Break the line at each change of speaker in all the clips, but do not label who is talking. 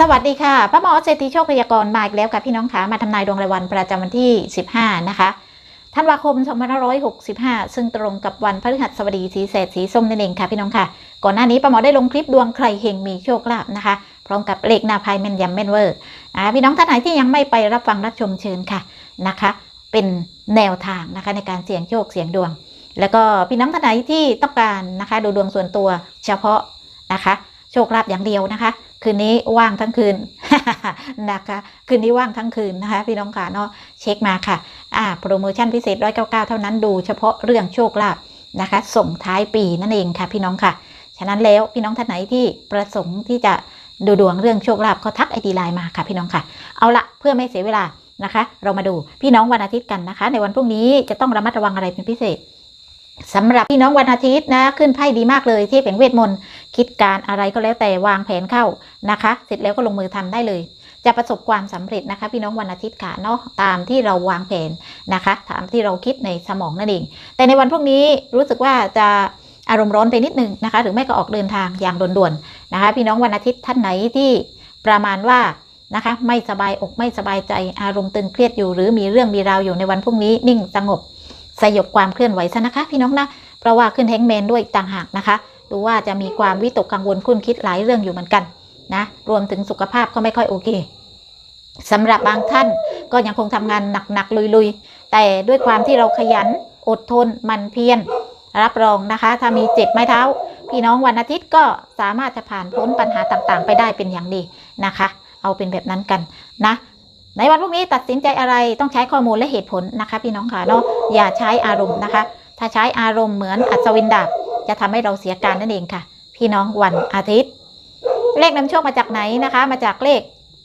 สวัสดีค่ะป้าหมอเศรษฐีโชคพยากรณ์มาอีกแล้วค่ะพี่น้องคะมาทำนายดวงรายวันประจำวันที่ 15 นะคะธันวาคม 2565 ซึ่งตรงกับวันพฤหัสบดีสีเศษสีส้มนั่นเองค่ะพี่น้องค่ะ ก่อนหน้านี้ป้าหมอได้ลงคลิปดวงใครเฮงมีโชคลาภนะคะ พร้อมกับเลขหน้าพายแม่นยำแม่นเวอร์อ่าพี่น้องท่านไหนที่ยังไม่ไปรับฟังรับชมเชิญค่ะนะคะ เป็นแนวทางนะคะในการเสี่ยงโชคเสี่ยงดวง แล้วก็พี่น้องท่านไหนที่ต้องการนะคะ ดูดวงส่วนตัวเฉพาะนะคะ โชคลาภอย่างเดียวนะคะ คืนนี้ว่างทั้งคืนนะคะ คืนนี้ว่างทั้งคืนนะคะ พี่น้องค่ะเนาะเช็คมาค่ะ อ่าโปรโมชั่นพิเศษ199เท่านั้นดูเฉพาะเรื่องโชคลาภนะคะ ส่งท้ายปีนั่นเองค่ะ พี่น้องค่ะ ฉะนั้นแล้วพี่น้องท่านไหนที่ประสงค์ที่จะดูดวงเรื่องโชคลาภก็ทักไอดีไลน์มาค่ะ พี่น้องค่ะ เอาละเพื่อไม่เสียเวลานะคะ เรามาดูพี่น้องวันอาทิตย์กันนะคะ ในวันพรุ่งนี้จะต้องระมัดระวังอะไรเป็นพิเศษ สำหรับพี่น้องวันอาทิตย์นะ ขึ้นไพ่ดีมากเลยที่เป็นเวทมนต์คิดการอะไรก็แล้วแต่วางแผนเข้านะคะ เสร็จแล้วก็ลงมือทำได้เลย จะประสบความสำเร็จนะคะ พี่น้องวันอาทิตย์ค่ะเนาะตามที่เราวางแผนนะคะตามที่เราคิดในสมองนั่นเอง แต่ในวันพรุ่งนี้รู้สึกว่าจะอารมณ์ร้อนไปนิดนึงนะคะ หรือไม่ก็ออกเดินทางอย่างด่วนๆนะคะ พี่น้องวันอาทิตย์ท่านไหนที่ประมาณว่านะคะ ไม่สบายอกไม่สบายใจอารมณ์ตึงเครียดอยู่ หรือมีเรื่องมีราวอยู่ในวันพรุ่งนี้นิ่งสงบ สยบความเคลื่อนไหวซะนะคะ พี่น้องนะเพราะว่าขึ้นแฮงก์แมนด้วยต่างหากนะคะ ดูว่าจะมีความวิตกกังวลคุ้นคิดหลายเรื่องอยู่เหมือนกันนะรวมถึงสุขภาพก็ไม่ค่อยโอเคสำหรับบางท่านก็ยังคงทำงานหนักๆลุยๆ แต่ด้วยความที่เราขยันอดทนมันเพียรรับรองนะคะ ถ้ามีเจ็บไม้เท้า พี่น้องวันอาทิตย์ก็สามารถจะผ่านพ้นปัญหาต่างๆ ไปได้เป็นอย่างดีนะคะ เอาเป็นแบบนั้นกันนะ ในวันพรุ่งนี้ตัดสินใจอะไรต้องใช้ข้อมูลและเหตุผลนะคะพี่น้องค่ะเนาะอย่าใช้อารมณ์นะคะ ถ้าใช้อารมณ์เหมือนอัศวินดาบจะทำให้เราเสียการนั่นเองค่ะ พี่น้องวันอาทิตย์ เลขนำโชคมาจากไหนนะคะ มาจากเลข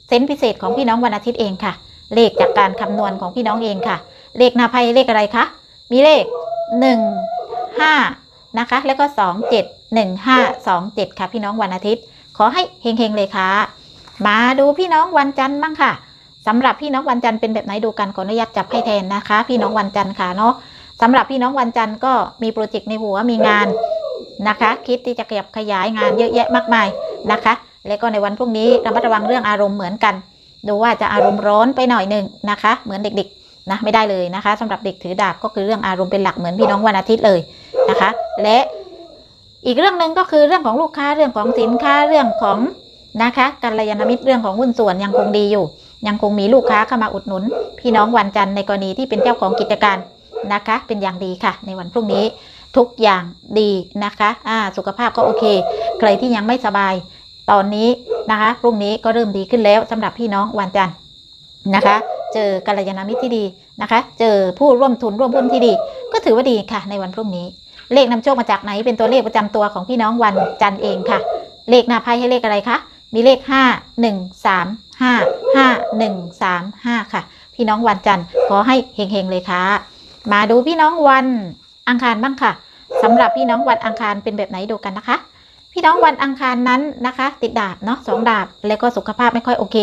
เซนต์พิเศษของพี่น้องวันอาทิตย์เองค่ะ เลขจากการคำนวณของพี่น้องเองค่ะ เลขนาไพ่เลขอะไรคะมีเลข 1 5 นะคะ แล้วก็ 2 7 1 5 2 7 ค่ะ พี่น้องวันอาทิตย์ ขอให้เฮงๆเลยค่ะ มาดูพี่น้องวันจันทร์บ้างค่ะ สำหรับพี่น้องวันจันทร์เป็นแบบไหนดูกันขออนุญาตจับให้แทนนะคะ พี่น้องวันจันทร์ค่ะเนาะสำหรับพี่น้องวันจันทร์ก็มีโปรเจกต์ในหัวมีงานนะคะ คิดที่จะขยับขยายงานเยอะแยะมากมายนะคะ แล้วก็ในวันพรุ่งนี้ระมัดระวังเรื่องอารมณ์เหมือนกัน ดูว่าจะอารมณ์ร้อนไปหน่อยหนึ่งนะคะ เหมือนเด็กๆนะไม่ได้เลยนะคะสำหรับเด็กถือดาบก็คือเรื่องอารมณ์เป็นหลักเหมือนพี่น้องวันอาทิตย์เลยนะคะ และอีกเรื่องหนึ่งก็คือเรื่องของลูกค้าเรื่องของสินค้าเรื่องของนะคะกัลยาณมิตรเรื่องของหุ้นส่วนยังคงดีอยู่ ยังคงมีลูกค้าเข้ามาอุดหนุน พี่น้องวันจันทร์ในกรณีที่เป็นเจ้าของกิจการนะคะ เป็นอย่างดีค่ะ ในวันพรุ่งนี้ทุกอย่างดีนะคะอ่าสุขภาพก็โอเค ใครที่ยังไม่สบาย ตอนนี้นะคะ พรุ่งนี้ก็เริ่มดีขึ้นแล้วสำหรับพี่น้องวันจันทร์นะคะ เจอกัลยาณมิตรที่ดีนะคะ เจอผู้ร่วมทุนร่วมหุ้นที่ดี ก็ถือว่าดีค่ะ ในวันพรุ่งนี้ เลขนำโชคมาจากไหน เป็นตัวเลขประจำตัวของพี่น้องวันจันทร์เองค่ะ เลขหน้าไพ่ให้เลขอะไรคะ มีเลข 5 1 3 5 1 3 5 ค่ะ พี่น้องวันจันทร์ขอให้เฮงๆเลยค่ะ มาดูพี่น้องวันอังคารบ้างค่ะสำหรับพี่น้องวันอังคารเป็นแบบไหนดูกันนะคะ พี่น้องวันอังคารนั้นนะคะ ติดดาบเนาะสองดาบแล้วก็สุขภาพไม่ค่อยโอเค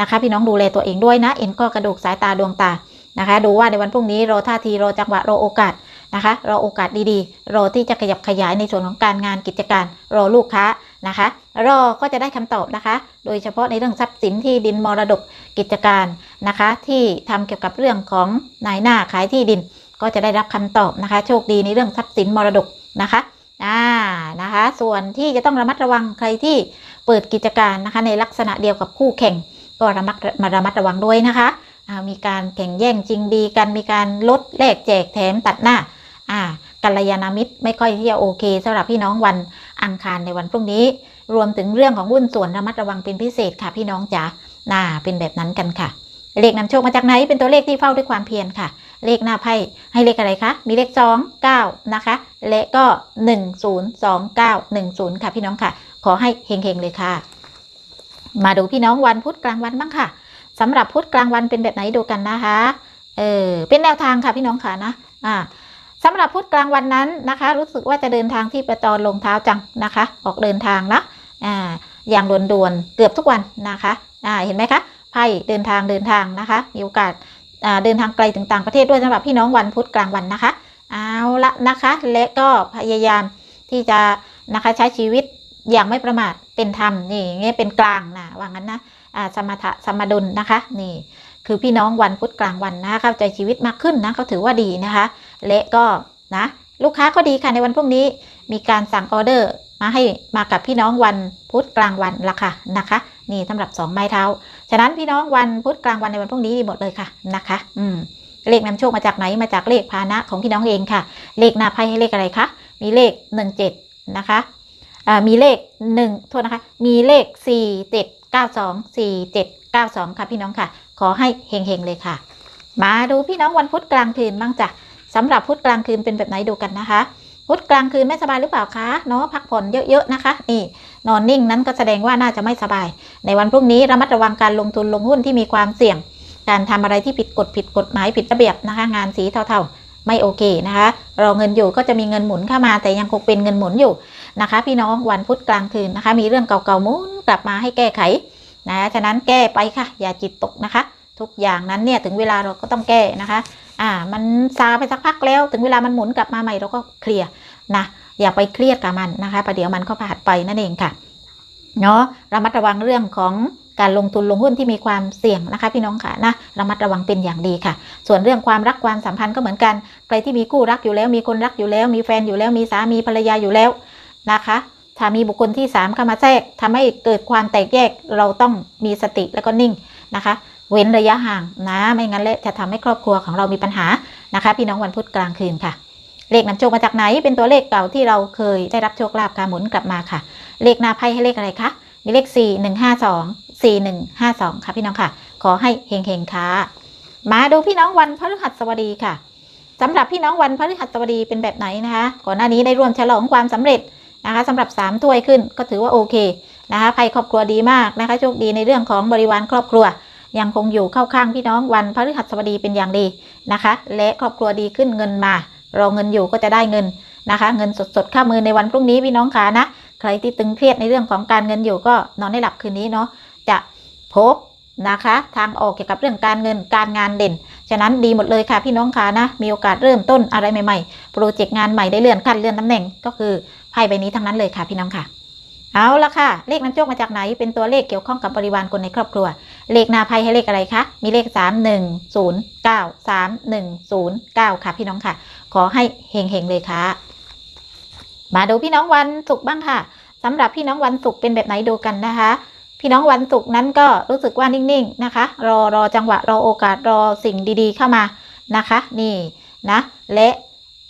นะคะ พี่น้องดูแลตัวเองด้วยนะ เอ็นก็กระดูกสายตาดวงตานะคะ ดูว่าในวันพรุ่งนี้รอท่าทีรอจังหวะรอโอกาสนะคะรอโอกาสดีๆ รอที่จะขยับขยายในส่วนของการงานกิจการ รอลูกค้า นะคะ รอก็จะได้คำตอบนะคะ โดยเฉพาะในเรื่องทรัพย์สินที่ดินมรดกกิจการนะคะ ที่ทำเกี่ยวกับเรื่องของนายหน้าขายที่ดิน ก็จะได้รับคำตอบนะคะ โชคดีในเรื่องทรัพย์สินมรดกนะคะอ่านะคะ ส่วนที่จะต้องระมัดระวังใครที่เปิดกิจการนะคะ ในลักษณะเดียวกับคู่แข่ง ก็ระมัดมาระมัดระวังด้วยนะคะมีการแข่งแย่งจริงดีกันมีการลดแลกแจกแถมตัดหน้าอ่า กัลยาณมิตรไม่ค่อยที่จะโอเคสำหรับพี่น้องวันอังคารในวันพรุ่งนี้ รวมถึงเรื่องของหุ้นส่วนระมัดระวังเป็นพิเศษค่ะพี่น้องจ๋าน่าเป็นแบบนั้นกันค่ะ เลขนำโชคมาจากไหนเป็นตัวเลขที่เฝ้าด้วยความเพียรค่ะ เลขหน้าไพ่ให้เลขอะไรคะมีเลข 2 9 นะคะ และก็ 1 0 2 9 1 0 ค่ะพี่น้องค่ะ ขอให้เฮงๆเลยค่ะ มาดูพี่น้องวันพุธกลางวันบ้างค่ะสำหรับพุธกลางวันเป็นแบบไหนดูกันนะคะ เออ เป็นแนวทางค่ะพี่น้องค่ะนะ อ่า สำหรับพุธกลางวันนั้นนะคะ รู้สึกว่าจะเดินทางที่ประจรลงเท้าจังนะคะ ออกเดินทางนะอ่าอย่างด่วนๆเกือบทุกวันนะคะอ่าเห็นไหมคะไพ่เดินทางเดินทางนะคะมีโอกาสอ่าเดินทางไกลถึงต่างประเทศด้วยสำหรับพี่น้องวันพุธกลางวันนะคะเอาละนะคะ และก็พยายามที่จะนะคะใช้ชีวิตอย่างไม่ประมาทเป็นธรรมนี่เงี้ยเป็นกลางนะว่างั้นนะอ่าสมถะสมดุลนะคะ นี่ คือพี่น้องวันพุธกลางวันนะเข้าใจชีวิตมากขึ้นนะก็ถือว่าดีนะคะ และก็นะลูกค้าก็ดีค่ะในวันพรุ่งนี้มีการสั่งออเดอร์มาให้มากับพี่น้องวันพุธกลางวันละค่ะนะคะ นี่สำหรับสองไม้เท้า ฉะนั้นพี่น้องวันพุธกลางวันในวันพรุ่งนี้ดีหมดเลยค่ะนะคะ อืมเลขนำโชคมาจากไหนมาจากเลขพานะของพี่น้องเองค่ะ เลขหน้าไพ่ให้เลขอะไรคะมีเลขหนึ่งเจ็ดนะคะมีเลขหนึ่งโทษนะคะ มีเลขสี่เจ็ดเก้าสองสี่เจ็ดเก้าสองค่ะพี่น้องค่ะ ขอให้เฮงๆเลยค่ะ มาดูพี่น้องวันพุธกลางคืนบ้างจ้ะ สำหรับพุธกลางคืนเป็นแบบไหนดูกันนะคะ พุธกลางคืนไม่สบายหรือเปล่าคะเนาะพักผ่อนเยอะๆนะคะ นี่ นอนนิ่งนั้นก็แสดงว่าน่าจะไม่สบาย ในวันพรุ่งนี้ระมัดระวังการลงทุนลงหุ้นที่มีความเสี่ยง การทำอะไรที่ผิดกฎผิดกฎหมายผิดระเบียบนะคะ งานสีเทาๆไม่โอเคนะคะรอเงินอยู่ก็จะมีเงินหมุนเข้ามา แต่ยังคงเป็นเงินหมุนอยู่นะคะ พี่น้องวันพุธกลางคืนนะคะ มีเรื่องเก่าๆหมุนกลับมาให้แก้ไขนะฉะนั้นแก้ไปค่ะ อย่าจิตตกนะคะ ทุกอย่างนั้นเนี่ยถึงเวลาเราก็ต้องแก้นะคะ อ่า มันซาไปสักพักแล้ว ถึงเวลามันหมุนกลับมาใหม่เราก็เคลียร์นะ อย่าไปเครียดกับมันนะคะประเดี๋ยวมันก็ผ่านไปนั่นเองค่ะ เนาะระมัดระวังเรื่องของการลงทุนลงหุ้นที่มีความเสี่ยงนะคะพี่น้องค่ะนะระมัดระวังเป็นอย่างดีค่ะ ส่วนเรื่องความรักความสัมพันธ์ก็เหมือนกันใครที่มีคู่รักอยู่แล้ว มีคนรักอยู่แล้ว มีแฟนอยู่แล้วมีสามีภรรยาอยู่แล้วนะคะถ้ามีบุคคลที่สามเข้ามาแทรกทำให้เกิดความแตกแยกเราต้องมีสติแล้วก็นิ่งนะคะ เว้นระยะห่างนะ ไม่งั้นและจะทำให้ครอบครัวของเรามีปัญหานะคะ พี่น้องวันพุธกลางคืนค่ะ เลขนำโชคมาจากไหน เป็นตัวเลขเก่าที่เราเคยได้รับโชคลาภการหมุนกลับมาค่ะ เลขหน้าไพ่ให้เลขอะไรคะมีเลข 4 1 5 2 4 1 5 2 ค่ะพี่น้องค่ะ ขอให้เฮงๆค่ะ มาดูพี่น้องวันพฤหัสบดีค่ะสำหรับพี่น้องวันพฤหัสบดีเป็นแบบไหนนะคะก่อนหน้านี้ได้ร่วมฉลองความสำเร็จนะคะสำหรับ3ถ้วยขึ้นก็ถือว่าโอเคนะคะไพ่ครอบครัวดีมากนะคะโชคดีในเรื่องของบริวารครอบครัว ยังคงอยู่เข้าข้างพี่น้องวันพฤหัสบดีเป็นอย่างดีนะคะ และครอบครัวดีขึ้นเงินมารอเงินอยู่ก็จะได้เงินนะคะ เงินสดๆเข้ามือในวันพรุ่งนี้พี่น้องค่ะนะใครที่ตึงเครียดในเรื่องของการเงินอยู่ก็นอนให้หลับคืนนี้เนาะจะพบนะคะ ทางออกเกี่ยวกับเรื่องการเงินการงานเด่น ฉะนั้นดีหมดเลยค่ะพี่น้องค่ะนะ มีโอกาสเริ่มต้นอะไรใหม่ๆ โปรเจกต์งานใหม่ได้เลื่อนขั้นเลื่อนตำแหน่งก็คือไพ่ใบนี้ทั้งนั้นเลยค่ะพี่น้องค่ะ เอาละค่ะ เลขนำโชคมาจากไหน เป็นตัวเลขเกี่ยวข้องกับบริวารคนในครอบครัว เลขนาไพ่ให้เลขอะไรคะ มีเลข 3 1 0 9 3 1 0 9 ค่ะ พี่น้องค่ะ ขอให้เฮงๆเลยค่ะ มาดูพี่น้องวันศุกร์บ้างค่ะสำหรับพี่น้องวันศุกร์เป็นแบบไหนดูกันนะคะ พี่น้องวันศุกร์นั้นก็รู้สึกว่านิ่งๆนะคะ รอรอจังหวะรอโอกาสรอสิ่งดีๆ เข้ามานะคะ นี่นะ และ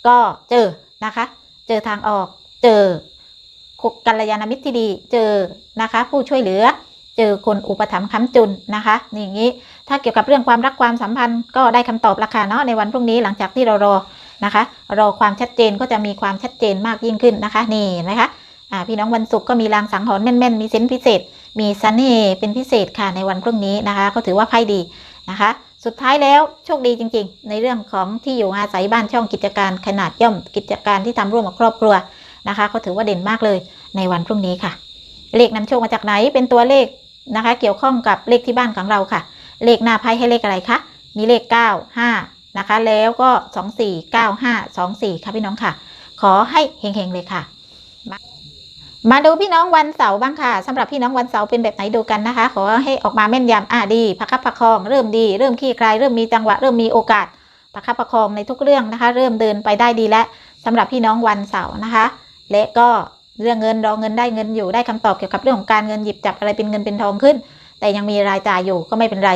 ก็เจอนะคะ เจอทางออกเจอ กัลยาณมิตรที่ดี เจอนะคะ ผู้ช่วยเหลือ เจอคนอุปถัมภ์ค้ำจุนนะคะนี่อย่างนี้ถ้าเกี่ยวกับเรื่องความรักความสัมพันธ์ก็ได้คำตอบราคาเนาะในวันพรุ่งนี้หลังจากที่เรารอนะคะ รอความชัดเจนก็จะมีความชัดเจนมากยิ่งขึ้นนะคะนี่นไหมคะพี่น้องวันศุกร์ก็มีรางสังหรณ์แม่นๆมีเซนส์พิเศษ มีเสน่ห์เป็นพิเศษค่ะในวันพรุ่งนี้นะคะ ก็ถือว่าไพ่ดีนะคะ สุดท้ายแล้วโชคดีจริง ๆ ในเรื่องของที่อยู่อาศัยบ้านช่องกิจการขนาดย่อมกิจการที่ทำร่วมกับครอบครัว นะคะก็ถือว่าเด่นมากเลยในวันพรุ่งนี้ค่ะ เลขนำโชคมาจากไหนเป็นตัวเลขนะคะ เกี่ยวข้องกับเลขที่บ้านของเราค่ะ เลขหน้าไพ่ให้เลขอะไรคะมีเลข 9 5 นะคะ แล้วก็ 2 4 9 5 2 4 ค่ะพี่น้องค่ะ ขอให้เฮงๆเลยค่ะมาดูพี่น้องวันเสาร์บ้างค่ะสำหรับพี่น้องวันเสาร์เป็นแบบไหนดูกันนะคะ ขอให้ออกมาแม่นยำอ่าดีประคับประคอง เริ่มดี เริ่มขี้คลายเริ่มมีจังหวะเริ่มมีโอกาสประคับประคองในทุกเรื่องนะคะ เริ่มเดินไปได้ดีแล้วสำหรับพี่น้องวันเสาร์นะคะ และก็เรื่องเงินรอเงินได้เงินอยู่ได้คำตอบเกี่ยวกับเรื่องของการเงินหยิบจับอะไรเป็นเงินเป็นทองขึ้น แต่ยังมีรายจ่ายอยู่ก็ไม่เป็นไร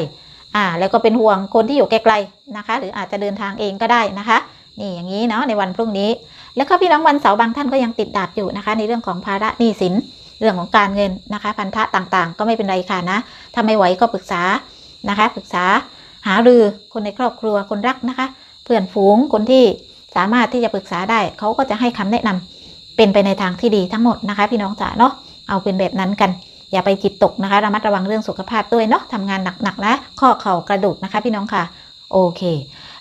อ่าแล้วก็เป็นห่วงคนที่อยู่ไกลๆนะคะ หรืออาจจะเดินทางเองก็ได้นะคะ นี่อย่างนี้เนาะในวันพรุ่งนี้ แล้วก็พี่น้องวันเสาร์บางท่านก็ยังติดดาบอยู่นะคะ ในเรื่องของภาระหนี้สินเรื่องของการเงินนะคะ พันธะต่างๆ ก็ไม่เป็นไรค่ะนะถ้าไม่ไหวก็ปรึกษานะคะปรึกษาหารือคนในครอบครัวคนรักนะคะ เพื่อนฝูงคนที่สามารถที่จะปรึกษาได้เขาก็จะให้คำแนะนำ เป็นไปในทางที่ดีทั้งหมดนะคะ พี่น้องจ๋าเนาะเอาเป็นแบบนั้นกัน อย่าไปจิตตกนะคะระมัดระวังเรื่องสุขภาพด้วยเนาะทำงานหนักๆนะข้อเข่ากระดูกนะคะ พี่น้องค่ะ โอเค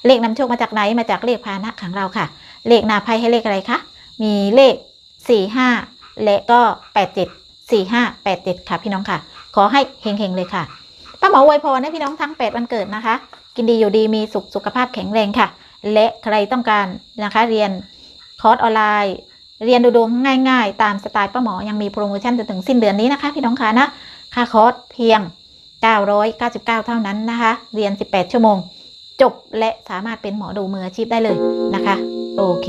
เลขนำโชคมาจากไหนมาจากเลขพานะของเราค่ะ เลขหนาไพ่ให้เลขอะไรคะมีเลข 45 และก็ 87 45 87 ค่ะ พี่น้องค่ะ ขอให้เฮงๆเลยค่ะป้าหมออวยพรให้พี่น้องทั้ง 8 วันเกิดนะคะ กินดีอยู่ดีมีสุขสุขภาพแข็งแรงค่ะ และใครต้องการนะคะเรียนคอร์สออนไลน์ เรียนดูดวงง่ายๆ ตามสไตล์ป้าหมอ ยังมีโปรโมชั่นจนถึงสิ้นเดือนนี้นะคะ พี่น้องคะนะ ค่าคอร์สเพียง 999 เท่านั้นนะคะ เรียน 18 ชั่วโมง จบและสามารถเป็นหมอดูมืออาชีพได้เลยนะคะ โอเค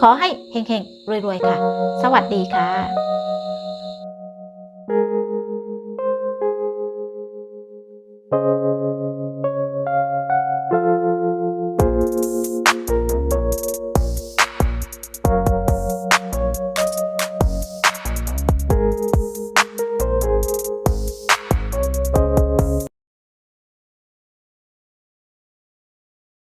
ขอให้เฮงๆ รวยๆ ค่ะ สวัสดีค่ะ